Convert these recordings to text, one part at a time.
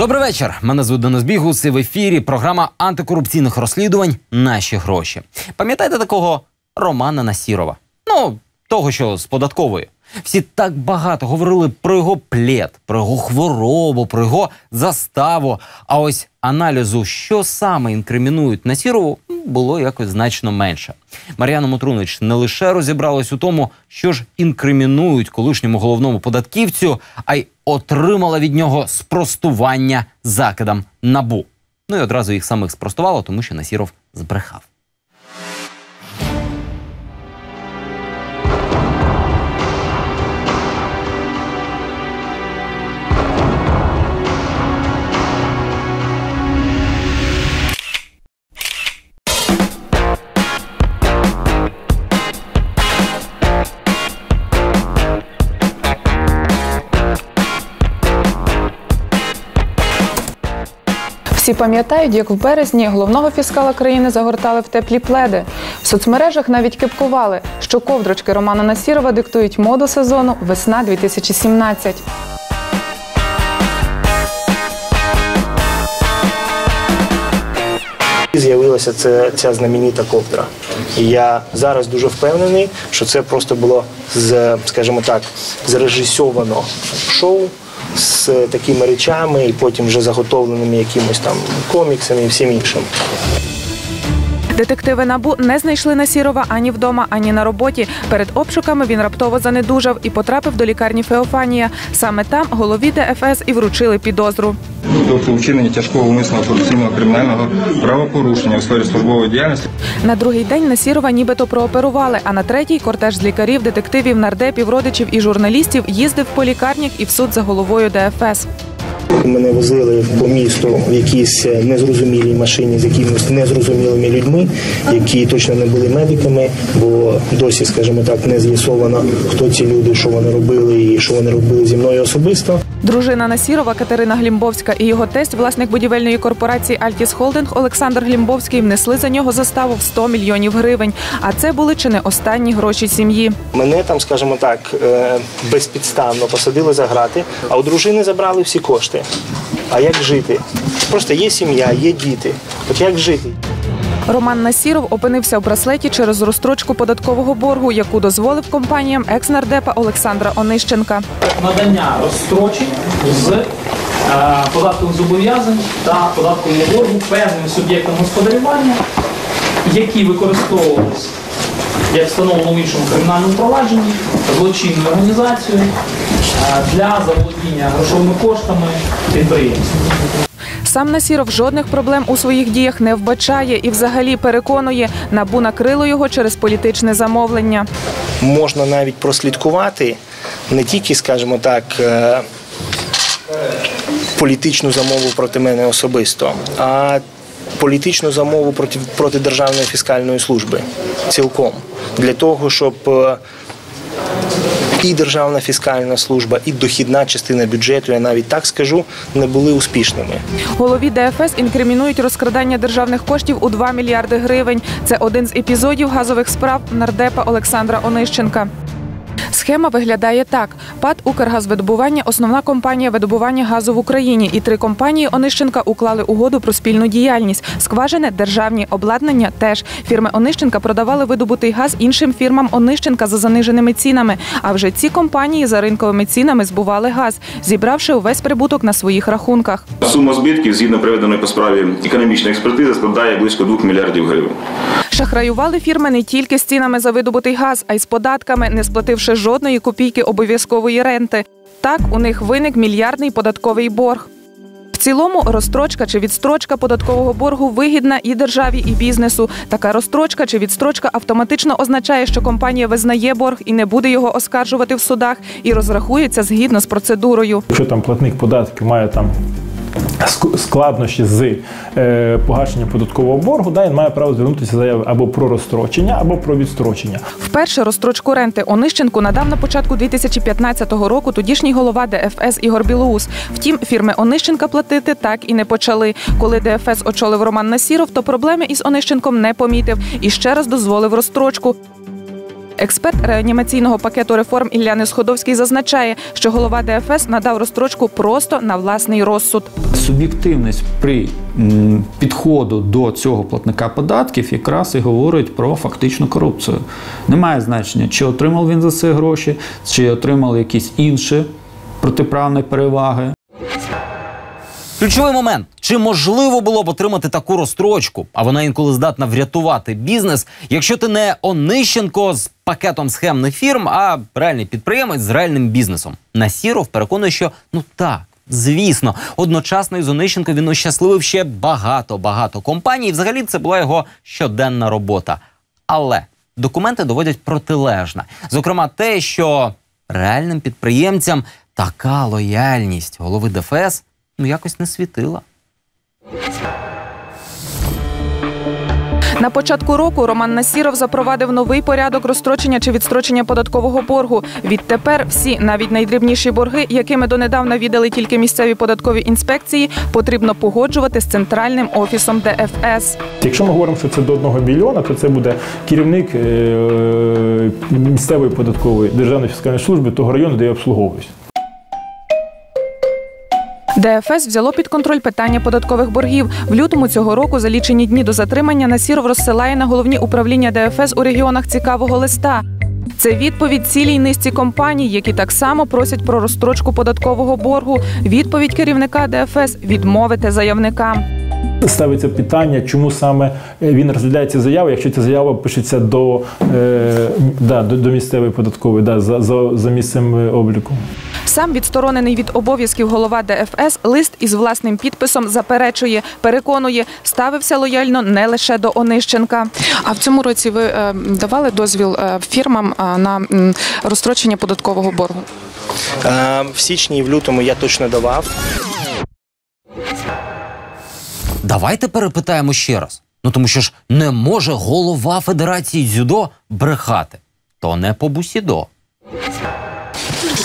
Добрий вечір. Мене звуть Денис Бігус і в ефірі програма антикорупційних розслідувань Наші гроші. Пам'ятаєте такого Романа Насірова? Ну, того, що з податкової. Всі так багато говорили про його плед, про його хворобу, про його заставу. А ось аналізу, що саме інкримінують Насірову, було якось значно менше. Мар'яна Мотрунич не лише розібралась у тому, що ж інкримінують колишньому головному податківцю, а й отримала від нього спростування закидам набу. Ну і одразу їх самих спростувала, тому що Насіров збрехав. Всі пам'ятають, як в березні головного фіскала країни загортали в теплі пледи. В соцмережах навіть кипкували, що ковдрочки Романа Насірова диктують моду сезону весна 2017. З'явилася це, ця знаменита ковдра. І я зараз дуже впевнений, що це просто було з, скажімо так, зрежисьовано шоу з такими речами, і потім вже заготовленими якимось там коміксами і всім іншим. Детективи набу не знайшли Насірова ані вдома, ані на роботі. Перед обшуками він раптово занедужав і потрапив до лікарні Феофанія. Саме там голові ДФС і вручили підозру. Тобто вчинення тяжкого умисного корупційного кримінального правопорушення у сфері службової діяльності На другий день Насірова нібито прооперували, а на третій кортеж з лікарів, детективів, нардепів, родичів і журналістів їздив по лікарнях і в суд за головою ДФС. Мене возили по місту в якійсь незрозумілій машині з якимись незрозумілими людьми, які точно не були медиками, бо досі, скажімо так, не з'ясовано, хто ці люди, що вони робили і що вони робили зі мною особисто. Дружина Насірова Катерина Глімбовська і його тесть, власник будівельної корпорації Альтіс Холдинг Олександр Глімбовський, внесли за нього заставу в 100 мільйонів гривень. А це були чи не останні гроші сім'ї. Мене там, скажімо так, е, безпідставно посадили за грати, а у дружини забрали всі кошти. А як жити? Просто є сім'я, є діти. От як жити? Роман Насіров опинився в браслеті через розстрочку податкового боргу, яку дозволив компаніям екс-нардепа Олександра Онищенка. надання розстрочень з е, податкових зобов'язань та податкового боргу певним суб'єктам господарювання, які використовувалися як встановлено в іншому кримінальному провадженні злочинною організацією е, для заволодіння грошовими коштами підприємств. Сам Насіров жодних проблем у своїх діях не вбачає і взагалі переконує, набу накрило його через політичне замовлення. Можна навіть прослідкувати не тільки, скажімо так, е, політичну замову проти мене особисто, а політичну замову проти, проти Державної фіскальної служби цілком для того, щоб е, і Державна фіскальна служба, і дохідна частина бюджету, я навіть так скажу, не були успішними. Голові ДФС інкримінують розкрадання державних коштів у 2 мільярди гривень. Це один з епізодів газових справ нардепа Олександра Онищенка. Схема виглядає так: ПАД «Укргазвидобування» – основна компанія видобування газу в Україні, і три компанії Онищенка уклали угоду про спільну діяльність. Скважини державні обладнання теж фірми Онищенка продавали видобутий газ іншим фірмам Онищенка за заниженими цінами. А вже ці компанії за ринковими цінами збували газ, зібравши увесь прибуток на своїх рахунках. Сума збитків згідно приведеної по справі економічної експертизи складає близько 2 мільярдів гривень. Шахраювали фірми не тільки з цінами за видобутий газ, а й з податками, не сплативши жодної копійки обов'язкової ренти. Так у них виник мільярдний податковий борг. В цілому розстрочка чи відстрочка податкового боргу вигідна і державі, і бізнесу. Така розстрочка чи відстрочка автоматично означає, що компанія визнає борг і не буде його оскаржувати в судах і розрахується згідно з процедурою. Якщо там платник податків має там складнощі з е, погашенням податкового боргу, да, він має право звернутися заявою або про розстрочення, або про відстрочення. Вперше розстрочку ренти Онищенку надав на початку 2015 року тодішній голова ДФС Ігор Білоус. Втім, фірми Онищенка платити так і не почали. Коли ДФС очолив Роман Насіров, то проблеми із Онищенком не помітив і ще раз дозволив розстрочку. Експерт реанімаційного пакету реформ Ілля Несходовський зазначає, що голова ДФС надав розстрочку просто на власний розсуд. Суб'єктивність при підходу до цього платника податків якраз і говорить про фактичну корупцію. Немає значення, чи отримав він за це гроші, чи отримав якісь інші протиправні переваги. Ключовий момент: чи можливо було б отримати таку розстрочку, а вона інколи здатна врятувати бізнес, якщо ти не Онищенко з пакетом схемних фірм, а реальний підприємець з реальним бізнесом. Насіров переконує, що ну так. Звісно, одночасно із Онищенко він ощасливив ще багато багато компаній. І Взагалі, це була його щоденна робота. Але документи доводять протилежне. Зокрема, те, що реальним підприємцям така лояльність голови ДФС ну якось не світила. На початку року Роман Насіров запровадив новий порядок розстрочення чи відстрочення податкового боргу. Відтепер всі, навіть найдрібніші борги, якими донедавна віддали тільки місцеві податкові інспекції, потрібно погоджувати з центральним офісом ДФС. Якщо ми говоримо, що це до 1 мільйона, то це буде керівник е, місцевої податкової державної фіскальної служби того району, де я обслуговуюсь. ДФС взяло під контроль питання податкових боргів. В лютому цього року за лічені дні до затримання Насіров розсилає на головні управління ДФС у регіонах цікавого листа. Це відповідь цілій низці компаній, які так само просять про розстрочку податкового боргу. Відповідь керівника ДФС відмовити заявникам. Ставиться питання, чому саме е, він розглядає ці заяви, якщо ця заява пишеться до, е, да, до, до місцевої податкової, да, за, за, за місцем е, обліку. Сам відсторонений від обов'язків голова ДФС лист із власним підписом заперечує, переконує, ставився лояльно не лише до Онищенка. А в цьому році ви е, давали дозвіл е, фірмам е, на розстрочення податкового боргу? В січні і в лютому я точно давав. Давайте перепитаємо ще раз. Ну тому що ж не може голова Федерації дзюдо брехати. То не по бусідо.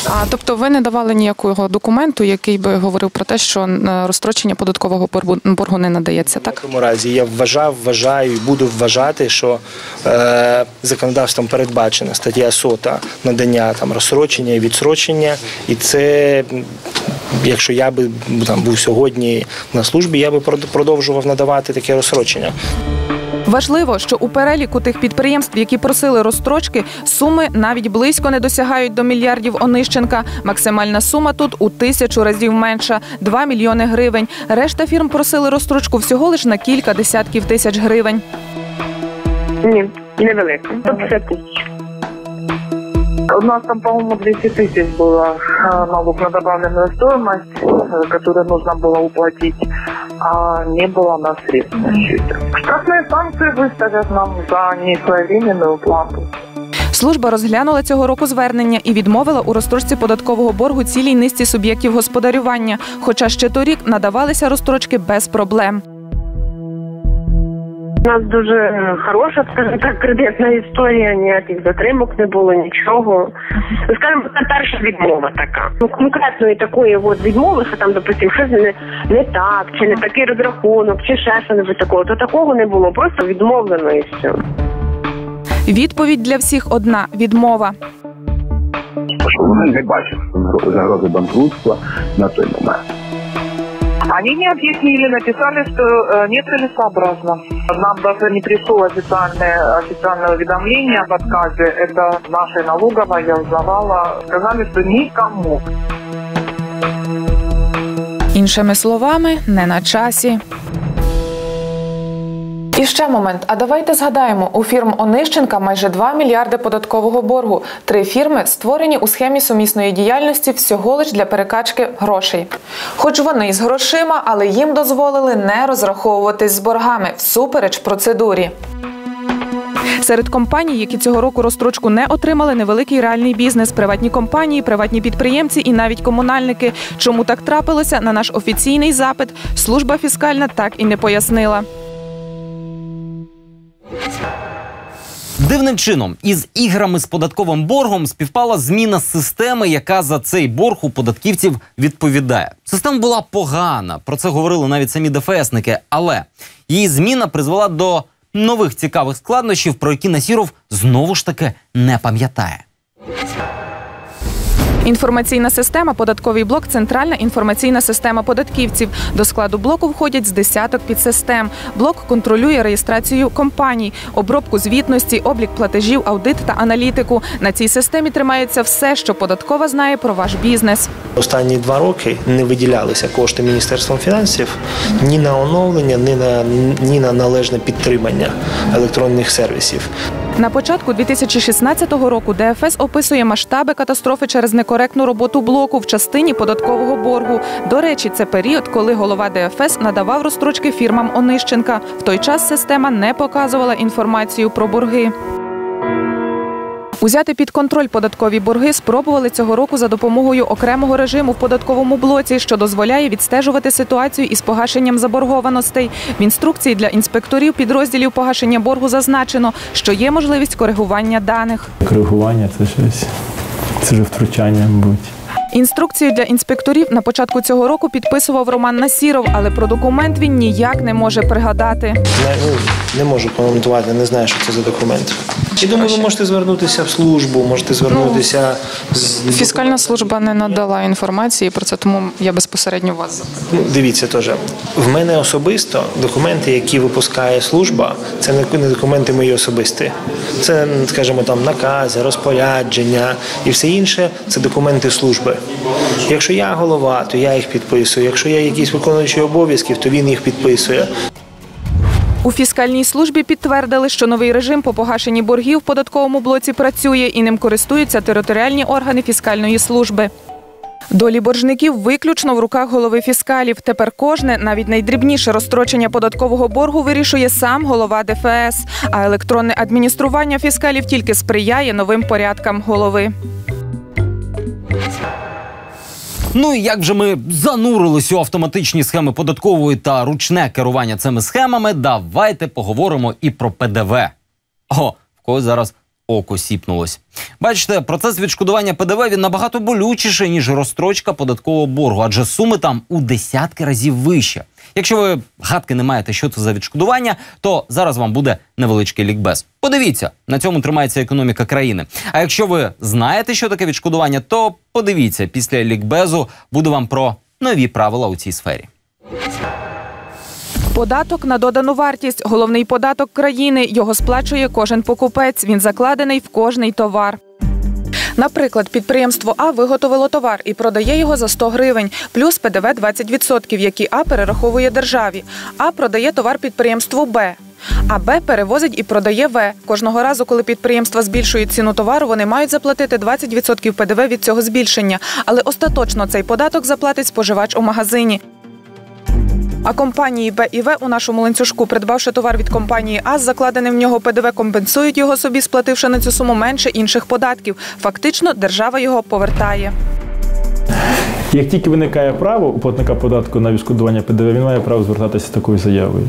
А тобто ви не давали ніякого документу, який би говорив про те, що е, розстрочення податкового боргу, не надається, так? В цьому разі я вважав, вважаю і буду вважати, що е, законодавством передбачена стаття сота надання там розсрочення і відсрочення, і це. Якщо я би там був сьогодні на службі, я би продовжував надавати таке розсрочення. Важливо, що у переліку тих підприємств, які просили розстрочки, суми навіть близько не досягають до мільярдів Онищенка. Максимальна сума тут у тисячу разів менша 2 мільйони гривень. Решта фірм просили розстрочку всього лиш на кілька десятків тисяч гривень. Ні, невелика. 150 тисяч. У нас там, по-моему, 200 тысяч было э, налог на добавленную стоимость, э, который нужно было уплатить, а не было на средств на счете. Штрафные санкции выставят нам за несвоевременную уплату. Служба розглянула цього року звернення і відмовила у розстрочці податкового боргу цілій низці суб'єктів господарювання. Хоча ще торік надавалися розстрочки без проблем. У нас дуже хороша, скажімо так, кредитна історія, ніяких затримок не було, нічого. Скажімо, це перша відмова така. Ну, конкретної такої от відмови, що там, допустим, щось не, не так, чи не такий розрахунок, чи ще що-небудь такого, то такого не було, просто відмовлено і все. Відповідь для всіх одна відмова. вони не бачать загрози банкрутства на той момент. Они не объяснили, написали, что э, нецелесообразно. Нам даже не пришло официальное, официальное уведомление об отказе. Это нашей налоговой я узнавала. Сказали, что никому. Іншими словами, не на часі. Ще момент. А давайте згадаємо, у фірм Онищенка майже 2 мільярди податкового боргу. Три фірми створені у схемі сумісної діяльності всього лиш для перекачки грошей. Хоч вони з грошима, але їм дозволили не розраховуватись з боргами всупереч процедурі. Серед компаній, які цього року розстрочку не отримали, невеликий реальний бізнес, приватні компанії, приватні підприємці і навіть комунальники. Чому так трапилося на наш офіційний запит? Служба фіскальна так і не пояснила. Дивним чином, із іграми з податковим боргом співпала зміна системи, яка за цей борг у податківців відповідає. Система була погана, про це говорили навіть самі ДФСники, але її зміна призвела до нових цікавих складнощів, про які Насіров знову ж таки не пам'ятає. Інформаційна система, податковий блок, центральна інформаційна система податківців. До складу блоку входять з десяток підсистем. Блок контролює реєстрацію компаній, обробку звітності, облік платежів, аудит та аналітику. На цій системі тримається все, що податкова знає про ваш бізнес. Останні два роки не виділялися кошти Міністерством фінансів ні на оновлення, ні на ні на належне підтримання електронних сервісів. На початку 2016 року ДФС описує масштаби катастрофи через некоректну роботу блоку в частині податкового боргу. До речі, це період, коли голова ДФС надавав розстрочки фірмам Онищенка. В той час система не показувала інформацію про борги. Узяти під контроль податкові борги спробували цього року за допомогою окремого режиму в податковому блоці, що дозволяє відстежувати ситуацію із погашенням заборгованостей. В інструкції для інспекторів підрозділів погашення боргу зазначено, що є можливість коригування даних. Коригування це щось. Це вже втручання, мабуть. Інструкцію для інспекторів на початку цього року підписував Роман Насіров, але про документ він ніяк не може пригадати. Не, ну, не можу коментувати, не знаю, що це за документ. І думаю, ви можете звернутися в службу, можете звернутися з Фіскальна служба не надала інформації про це, тому я безпосередньо вас запитую. Ну, Дивіться теж. В мене особисто документи, які випускає служба, це не не документи мої особисті. Це, скажімо, там накази, розпорядження і все інше це документи служби. Якщо я голова, то я їх підписую. Якщо я якийсь виконуючий обов'язків, то він їх підписує. У фіскальній службі підтвердили, що новий режим по погашенні боргів в податковому блоці працює і ним користуються територіальні органи фіскальної служби. Долі боржників виключно в руках голови фіскалів. Тепер кожне, навіть найдрібніше розстрочення податкового боргу вирішує сам голова ДФС. А електронне адміністрування фіскалів тільки сприяє новим порядкам голови. Ну і як же ми занурились у автоматичні схеми податкової та ручне керування цими схемами, давайте поговоримо і про ПДВ. О, в когось зараз око сіпнулось. Бачите, процес відшкодування ПДВ він набагато болючіший, ніж розстрочка податкового боргу, адже суми там у десятки разів вище. Якщо ви гадки не маєте, що це за відшкодування, то зараз вам буде невеличкий лікбез. Подивіться, на цьому тримається економіка країни. А якщо ви знаєте, що таке відшкодування, то подивіться, після лікбезу буде вам про нові правила у цій сфері. Податок на додану вартість головний податок країни. Його сплачує кожен покупець. Він закладений в кожний товар. Наприклад, підприємство А виготовило товар і продає його за 100 гривень, плюс ПДВ 20%, які А перераховує державі. А продає товар підприємству Б. А Б перевозить і продає В. Кожного разу, коли підприємства збільшують ціну товару, вони мають заплатити 20% ПДВ від цього збільшення. Але остаточно цей податок заплатить споживач у магазині. А компанії Б і В у нашому ланцюжку, придбавши товар від компанії А з закладеним в нього ПДВ, компенсують його собі, сплативши на цю суму менше інших податків. Фактично, держава його повертає. Як тільки виникає право у платника податку на відшкодування ПДВ, він має право звертатися з такою заявою.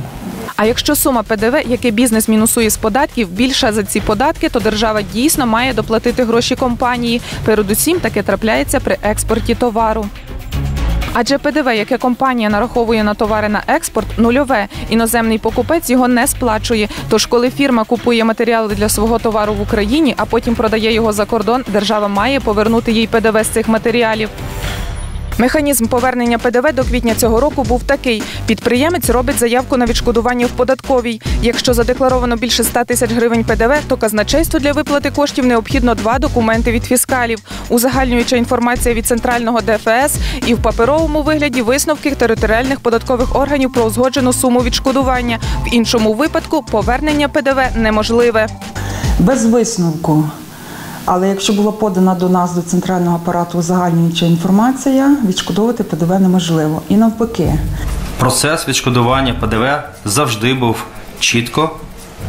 А якщо сума ПДВ, яке бізнес мінусує з податків, більша за ці податки, то держава дійсно має доплатити гроші компанії. Передусім таке трапляється при експорті товару. Адже ПДВ, яке компанія нараховує на товари на експорт, нульове. Іноземний покупець його не сплачує. Тож, коли фірма купує матеріали для свого товару в Україні, а потім продає його за кордон, держава має повернути їй ПДВ з цих матеріалів. Механізм повернення ПДВ до квітня цього року був такий: підприємець робить заявку на відшкодування в податковій. Якщо задекларовано більше 100 тисяч гривень ПДВ, то казначейству для виплати коштів необхідно два документи від фіскалів, узагальнююча інформація від центрального ДФС і в паперовому вигляді висновки територіальних податкових органів про узгоджену суму відшкодування. В іншому випадку повернення ПДВ неможливе. Без висновку. Але якщо була подана до нас до центрального апарату узагальнююча інформація, відшкодовувати ПДВ неможливо. І навпаки. Процес відшкодування ПДВ завжди був чітко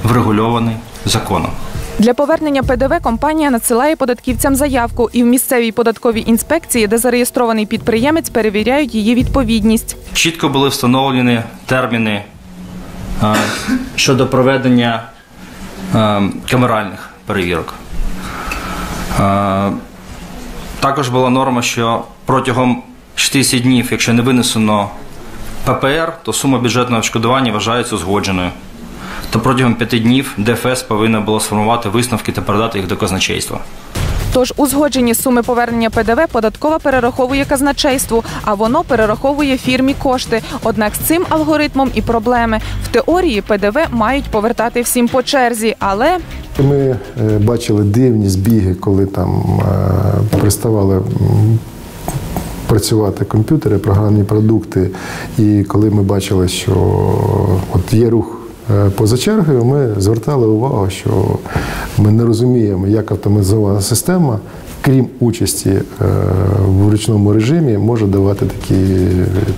врегульований законом. Для повернення ПДВ компанія надсилає податківцям заявку, і в місцевій податковій інспекції, де зареєстрований підприємець, перевіряють її відповідність. Чітко були встановлені терміни е, щодо проведення е, камеральних перевірок. Е, Також була норма, що протягом 60 днів, якщо не винесено ППР, то сума бюджетного відшкодування вважається узгодженою. то протягом п'яти днів ДФС повинно було сформувати висновки та передати їх до казначейства. Тож узгоджені суми повернення ПДВ податкова перераховує казначейству, а воно перераховує фірмі кошти. Однак з цим алгоритмом і проблеми. В теорії ПДВ мають повертати всім по черзі, але Ми е, бачили дивні збіги, коли там приставали переставали працювати комп'ютери, програмні продукти. І коли ми бачили, що от є рух е, поза чергою, ми звертали увагу, що ми не розуміємо, як автоматизована система, крім участі е, в ручному режимі, може давати такі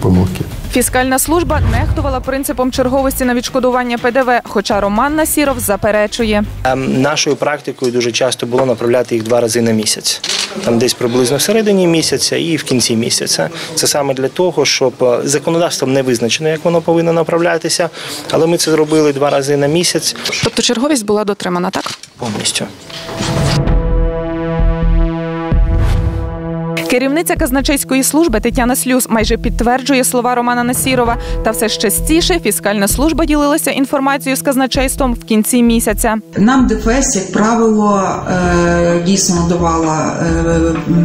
помилки. фіскальна служба нехтувала принципом черговості на відшкодування ПДВ. Хоча Роман Насіров заперечує. Ем, Нашою практикою дуже часто було направляти їх два рази на місяць. Там десь приблизно в середині місяця і в кінці місяця. Це саме для того, щоб е, законодавством не визначено, як воно повинно направлятися, але ми це зробили два рази на місяць Тобто черговість була дотримана, так? повністю. Керівниця казначейської служби Тетяна Слюс майже підтверджує слова Романа Насірова. Та все ж частіше фіскальна служба ділилася інформацією з казначейством в кінці місяця. Нам ДФС, як правило, е, дійсно давала е,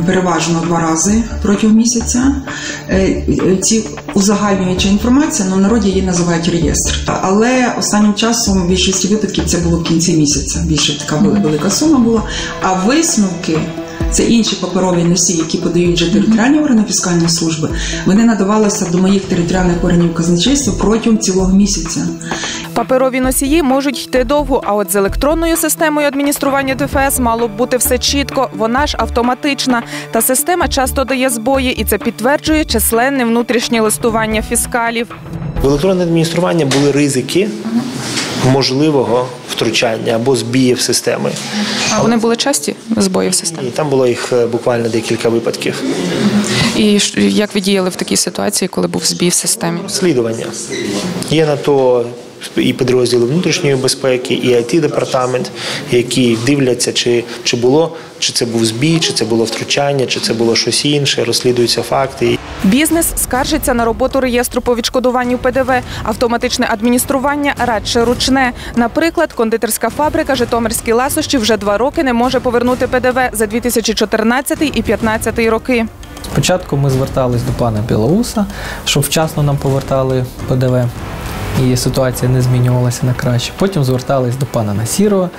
переважно два рази протягом місяця. Е, Ці узагальнююча інформація, ну народі її називають реєстр. Але останнім часом в більшості випадків це було в кінці місяця. Більше така вели- велика сума була. А висновки. Це інші паперові носії, які подають вже територіальні органи фіскальної служби. Вони надавалися до моїх територіальних органів казначейства протягом цілого місяця. Паперові носії можуть йти довго, а от з електронною системою адміністрування ДФС мало б бути все чітко. Вона ж автоматична. Та система часто дає збої, і це підтверджує численне внутрішнє листування фіскалів. В електронне адміністрування були ризики можливого втручання або збіїв системи. А вони були часті збої в системі. І там було їх е, буквально декілька випадків. І як ви діяли в такій ситуації, коли був збій в системі? Слідування. Є на то і підрозділи внутрішньої безпеки, і it департамент, які дивляться, чи, чи було, чи це був збій, чи це було втручання, чи це було щось інше, розслідуються факти. Бізнес скаржиться на роботу реєстру по відшкодуванню ПДВ. Автоматичне адміністрування радше ручне. Наприклад, кондитерська фабрика Житомирські ласощі вже два роки не може повернути ПДВ за 2014 і 2015 роки. Спочатку ми звертались до пана Білоуса, щоб вчасно нам повертали ПДВ. І ситуація не змінювалася на краще. Потім звертались до пана Насірова,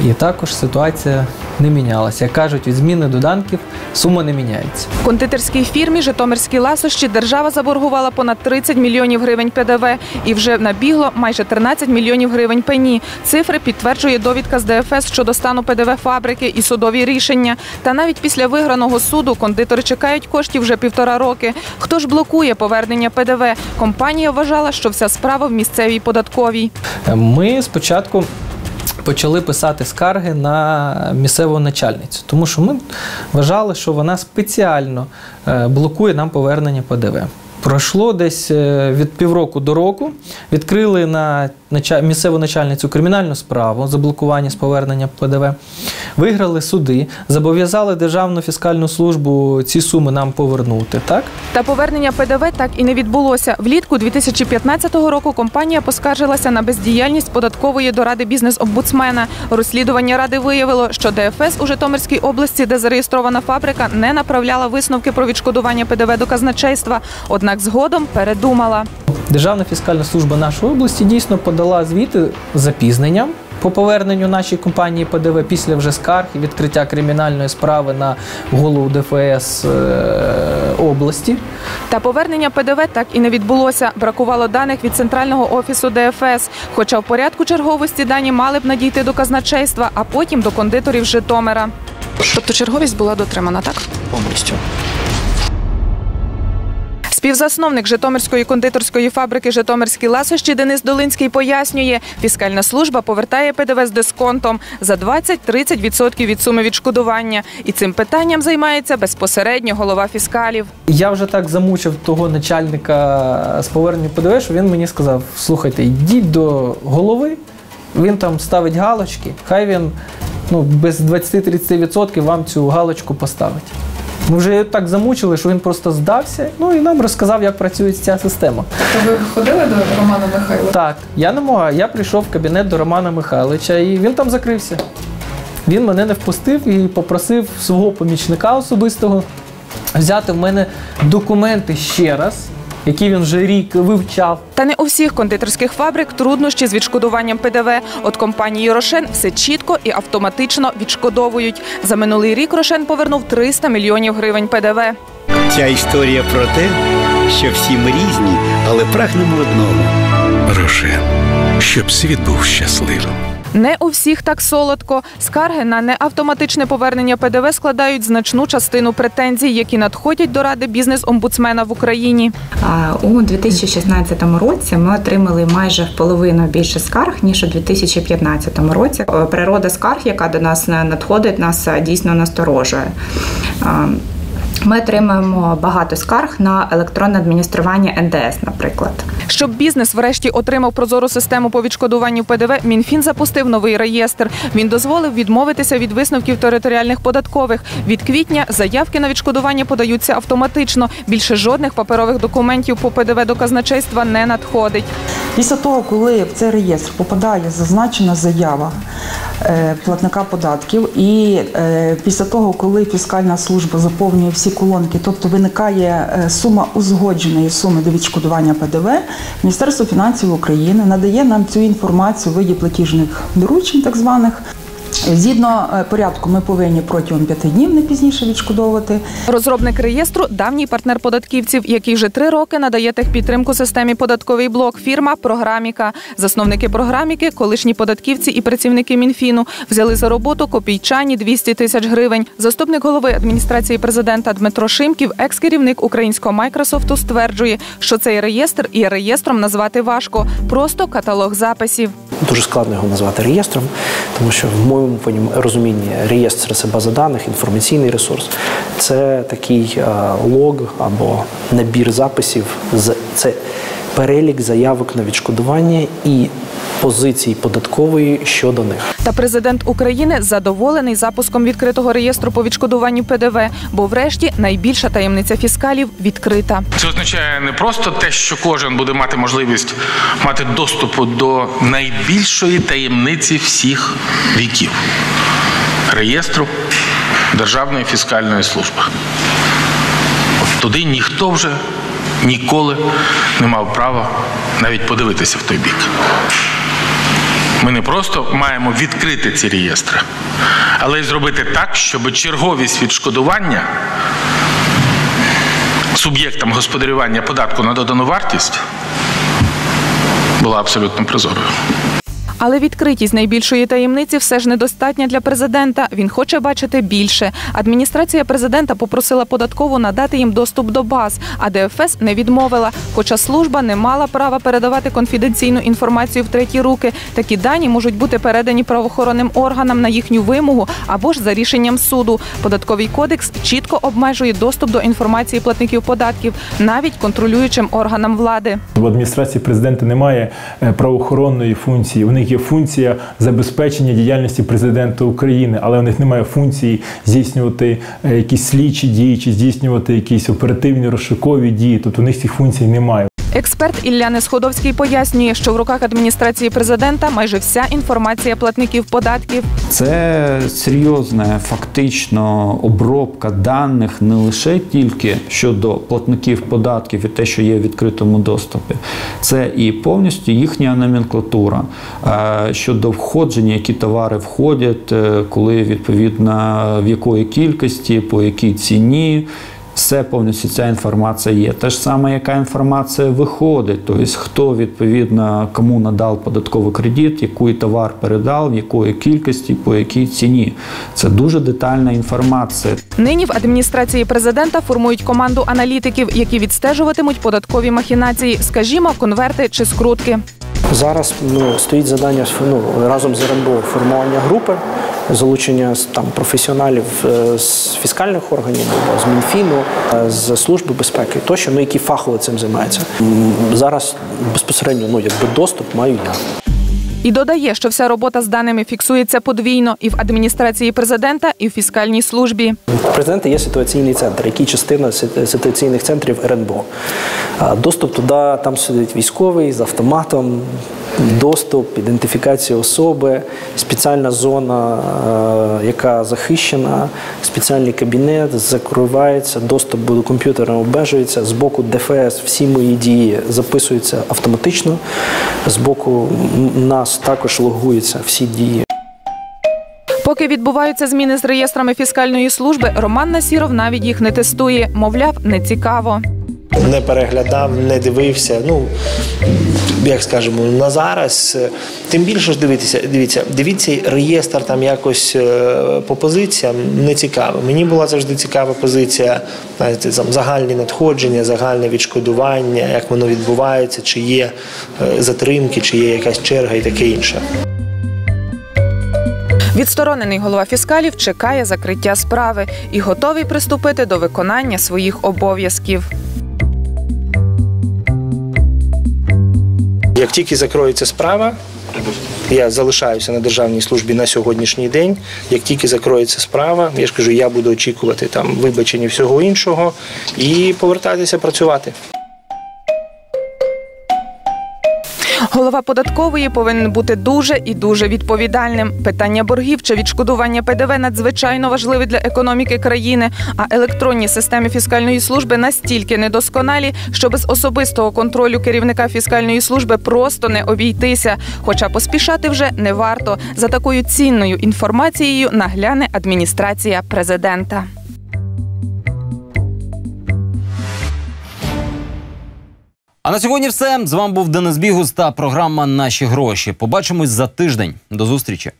і також ситуація не мінялася. Як кажуть, від зміни доданків сума не міняється. Кондитерській фірмі Житомирські ласощі держава заборгувала понад 30 мільйонів гривень ПДВ і вже набігло майже 13 мільйонів гривень пені. Цифри підтверджує довідка з ДФС щодо стану ПДВ фабрики і судові рішення. Та навіть після виграного суду кондитори чекають коштів вже півтора роки. Хто ж блокує повернення ПДВ? Компанія вважала, що вся справа в місцевій податковій. Ми спочатку почали писати скарги на місцеву начальницю, тому що ми вважали, що вона спеціально е, блокує нам повернення ПДВ. Пройшло десь е, від півроку до року. Відкрили на місцеву начальницю кримінальну справу за блокування з повернення ПДВ. Виграли суди, зобов'язали Державну фіскальну службу ці суми нам повернути. Так? Та повернення ПДВ так і не відбулося. Влітку 2015 року компанія поскаржилася на бездіяльність податкової до ради бізнес-омбудсмена. Розслідування ради виявило, що ДФС у Житомирській області, де зареєстрована фабрика, не направляла висновки про відшкодування ПДВ до казначейства. Однак згодом передумала. Державна фіскальна служба нашої області дійсно подала звіти з запізненням по поверненню нашій компанії ПДВ після вже скарг і відкриття кримінальної справи на голову ДФС е, області. Та повернення ПДВ так і не відбулося. Бракувало даних від центрального офісу ДФС. Хоча в порядку черговості дані мали б надійти до казначейства, а потім до кондиторів Житомира. Тобто черговість була дотримана, так? Повністю. Співзасновник Житомирської кондитерської фабрики Житомирські ласощі Денис Долинський пояснює, фіскальна служба повертає ПДВ з дисконтом за 20-30% від суми відшкодування. І цим питанням займається безпосередньо голова фіскалів. Я вже так замучив того начальника з повернення ПДВ, що він мені сказав: слухайте, йдіть до голови, він там ставить галочки, хай він ну, без 20-30% вам цю галочку поставить. Ми вже його так замучили, що він просто здався, ну і нам розказав, як працює ця система. То ви ходили до Романа Михайловича? Так, я не мог. Я прийшов в кабінет до Романа Михайловича, і він там закрився. Він мене не впустив і попросив свого помічника особистого взяти в мене документи ще раз, які він вже рік вивчав. Та не у всіх кондитерських фабрик труднощі з відшкодуванням ПДВ. От компанії Рошен все чітко і автоматично відшкодовують. За минулий рік Рошен повернув 300 мільйонів гривень ПДВ. Ця історія про те, що всі ми різні, але прагнемо одного. Рошен, щоб світ був щасливим. Не у всіх так солодко. Скарги на неавтоматичне повернення ПДВ складають значну частину претензій, які надходять до ради бізнес-омбудсмена в Україні. У 2016 році ми отримали майже в половину більше скарг ніж у 2015 році. Природа скарг, яка до нас надходить, нас дійсно насторожує. Ми отримуємо багато скарг на електронне адміністрування НДС, наприклад. Щоб бізнес врешті отримав прозору систему по відшкодуванню ПДВ, Мінфін запустив новий реєстр. Він дозволив відмовитися від висновків територіальних податкових. Від квітня заявки на відшкодування подаються автоматично. Більше жодних паперових документів по ПДВ до казначейства не надходить. Після того, коли в цей реєстр попадає зазначена заява е, платника податків, і е, після того, коли фіскальна служба заповнює всі колонки, тобто виникає е, сума узгодженої суми до відшкодування ПДВ, Міністерство фінансів України надає нам цю інформацію в виді платіжних доручень, так званих. Згідно е, порядку, ми повинні протягом п'яти днів не пізніше відшкодовувати. Розробник реєстру давній партнер податківців, який вже три роки надає техпідтримку системі податковий блок. Фірма Програміка. Засновники програміки, колишні податківці і працівники Мінфіну, взяли за роботу копійчані 200 тисяч гривень. Заступник голови адміністрації президента Дмитро Шимків, екс-керівник українського Майкрософту, стверджує, що цей реєстр і реєстром назвати важко, просто каталог записів. Дуже складно його назвати реєстром, тому що в моєму розумінні реєстр це база даних, інформаційний ресурс. Це такий е, лог або набір записів. Це перелік заявок на відшкодування і позицій податкової щодо них. Та президент України задоволений запуском відкритого реєстру по відшкодуванню ПДВ, бо врешті найбільша таємниця фіскалів відкрита. Це означає не просто те, що кожен буде мати можливість мати доступу до найбільшої таємниці всіх віків реєстру Державної фіскальної служби. Туди ніхто вже ніколи не мав права навіть подивитися в той бік. Ми не просто маємо відкрити ці реєстри, але й зробити так, щоб черговість відшкодування суб'єктам господарювання податку на додану вартість була абсолютно прозорою. Але відкритість найбільшої таємниці все ж недостатня для президента. Він хоче бачити більше. Адміністрація президента попросила податкову надати їм доступ до баз, а ДФС не відмовила. Хоча служба не мала права передавати конфіденційну інформацію в треті руки. Такі дані можуть бути передані правоохоронним органам на їхню вимогу або ж за рішенням суду. Податковий кодекс чітко обмежує доступ до інформації платників податків, навіть контролюючим органам влади. В адміністрації президента немає е, правоохоронної функції. У них є функція забезпечення діяльності президента України, але у них немає функції здійснювати е, якісь слідчі дії чи здійснювати якісь оперативні розшукові дії. Тобто у них цих функцій немає. Експерт Ілля Несходовський пояснює, що в руках адміністрації президента майже вся інформація платників податків. Це серйозна фактично обробка даних не лише тільки щодо платників податків і те, що є в відкритому доступі, це і повністю їхня номенклатура е, щодо входження, які товари входять, е, коли відповідно в якої кількості, по якій ціні. Все повністю ця інформація є. Те ж саме, яка інформація виходить, тобто хто відповідно кому надав податковий кредит, який товар передав, в якої кількості, по якій ціні. Це дуже детальна інформація. Нині в адміністрації президента формують команду аналітиків, які відстежуватимуть податкові махінації, скажімо, конверти чи скрутки. Зараз ну, стоїть завдання ну, разом з РНБО формування групи, залучення там професіоналів е, з фіскальних органів, або з Мінфіну, е, з служби безпеки, тощо, ну які фахово цим займаються. Зараз безпосередньо ну якби доступ маю я. І додає, що вся робота з даними фіксується подвійно і в адміністрації президента, і в фіскальній службі. У президента є ситуаційний центр, який частина ситуаційних центрів РНБО. Доступ туди, там сидить військовий з автоматом, доступ, ідентифікація особи, спеціальна зона, яка захищена, спеціальний кабінет, закривається, доступ до комп'ютера обмежується. З боку ДФС всі мої дії записуються автоматично. З боку м, нас також логуються всі дії. Поки відбуваються зміни з реєстрами фіскальної служби, Роман Насіров навіть їх не тестує. Мовляв, не цікаво. Не переглядав, не дивився. Ну як скажемо, на зараз. Тим більше ж дивитися, дивіться, дивіться реєстр там якось е, по позиціям не цікаво. Мені була завжди цікава позиція, знаєте, там загальні надходження, загальне відшкодування, як воно відбувається, чи є е, затримки, чи є якась черга і таке інше. Відсторонений голова фіскалів чекає закриття справи і готовий приступити до виконання своїх обов'язків. Як тільки закроється справа, я залишаюся на державній службі на сьогоднішній день. Як тільки закроється справа, я ж кажу, я буду очікувати там вибачення всього іншого і повертатися працювати. Голова податкової повинен бути дуже і дуже відповідальним. Питання боргів чи відшкодування ПДВ надзвичайно важливі для економіки країни. А електронні системи фіскальної служби настільки недосконалі, що без особистого контролю керівника фіскальної служби просто не обійтися. Хоча поспішати вже не варто. За такою цінною інформацією нагляне адміністрація президента. А на сьогодні все. З вами був Денис Бігус та програма Наші гроші. Побачимось за тиждень. До зустрічі.